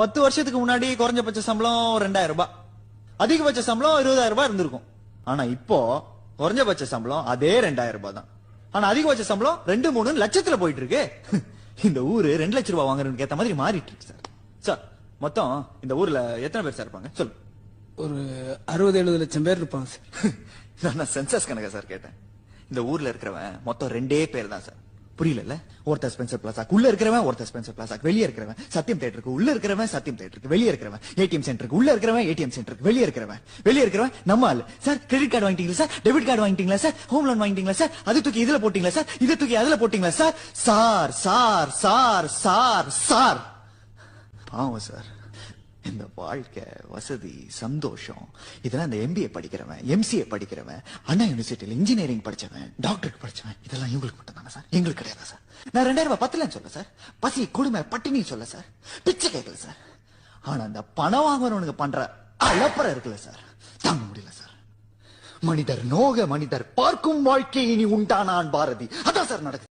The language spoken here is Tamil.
பத்து வருஷத்துக்கு முன்னாடி குறைஞ்சபட்ச சம்பளம் ரெண்டாயிரம் ரூபாய். அதிகபட்ச சம்பளம் இருபதாயிரம் ரூபாய் இருந்திருக்கும். ஆனா இப்போ குறைஞ்சபட்ச சம்பளம் அதே ரெண்டாயிரம் ரூபாய் தான். ஆனா அதிகபட்ச சம்பளம் ரெண்டு மூணு லட்சத்துல போயிட்டு இருக்கு. இந்த ஊரு ரெண்டு லட்சம் ரூபாய் வாங்குறதுக்கு ஏத்த மாதிரி மாறிட்டு இருக்கு சார். சார் மொத்தம் இந்த ஊர்ல எத்தனை பேர் சார் இருப்பாங்க? சொல்லு ஒரு அறுபது எழுபது லட்சம் பேர் இருப்பாங்க சார். நான் சென்சஸ் கணக்கா சார் கேட்டேன். இந்த ஊர்ல இருக்கிறவன் மொத்தம் ரெண்டே பேர் தான் சார். புரியல ஒருத்தர் ஸ்பென்சர் பிளாசாக்கு உள்ள இருக்கிறவன் ஒருத்தர் ஸ்பென்சர் பிளாசாக்கு வெளியே இருக்கிறவன். சத்தியம் தேட்டருக்கு உள்ள இருக்கிறவன் சத்தியம் தேட்டருக்கு வெளியே இருக்கிறவன். ஏடிஎம் சென்டருக்கு உள்ள இருக்கிறவன் ஏடிஎம் சென்டருக்கு வெளியே இருக்கிறவன். வெளியே இருக்கிறவன் நம்ம ஆள். சார் கிரெடிட் கார்டு வாங்கிட்டீங்களா சார்? டெபிட் கார்டு வாங்கிட்டீங்களா சார்? ஹோம் லோன் வாங்கிட்டீங்களா சார்? அது தூக்கி இதுல போட்டீங்களா சார்? இதை தூக்கி அதுல போட்டீங்களா sir sir? Sir sir sir sir. பாவம் சார். இந்த வாழ்க்கை வசதி சந்தோஷம் இதெல்லாம் இந்த எம்பிஏ படிக்கிறவன் எம்சிஏ படிக்கிறவன் அண்ணா யூனிவர்சிட்டியில் இன்ஜினியரிங் படிச்சவன் டாக்டருக்கு படிச்சவன் இதெல்லாம் இவங்களுக்கு மட்டும் தானே சார்? எங்களுக்கு கிடையாது சார்? நான் ரெண்டாயிரம் ரூபாய் பத்தலன்னு சொல்ல சார். பசி கொடுமை பட்டினி சொல்ல சார். பிச்சை கேட்கல சார். ஆனா அந்த பணம் வாங்குறவனுக்கு பண்ற அலப்பறை இருக்குல்ல சார். தாங்க முடியல சார். மனிதர் நோக மனிதர் பார்க்கும் வாழ்க்கை இனி உண்டானான் பாரதி. அதான் சார் நடக்குது.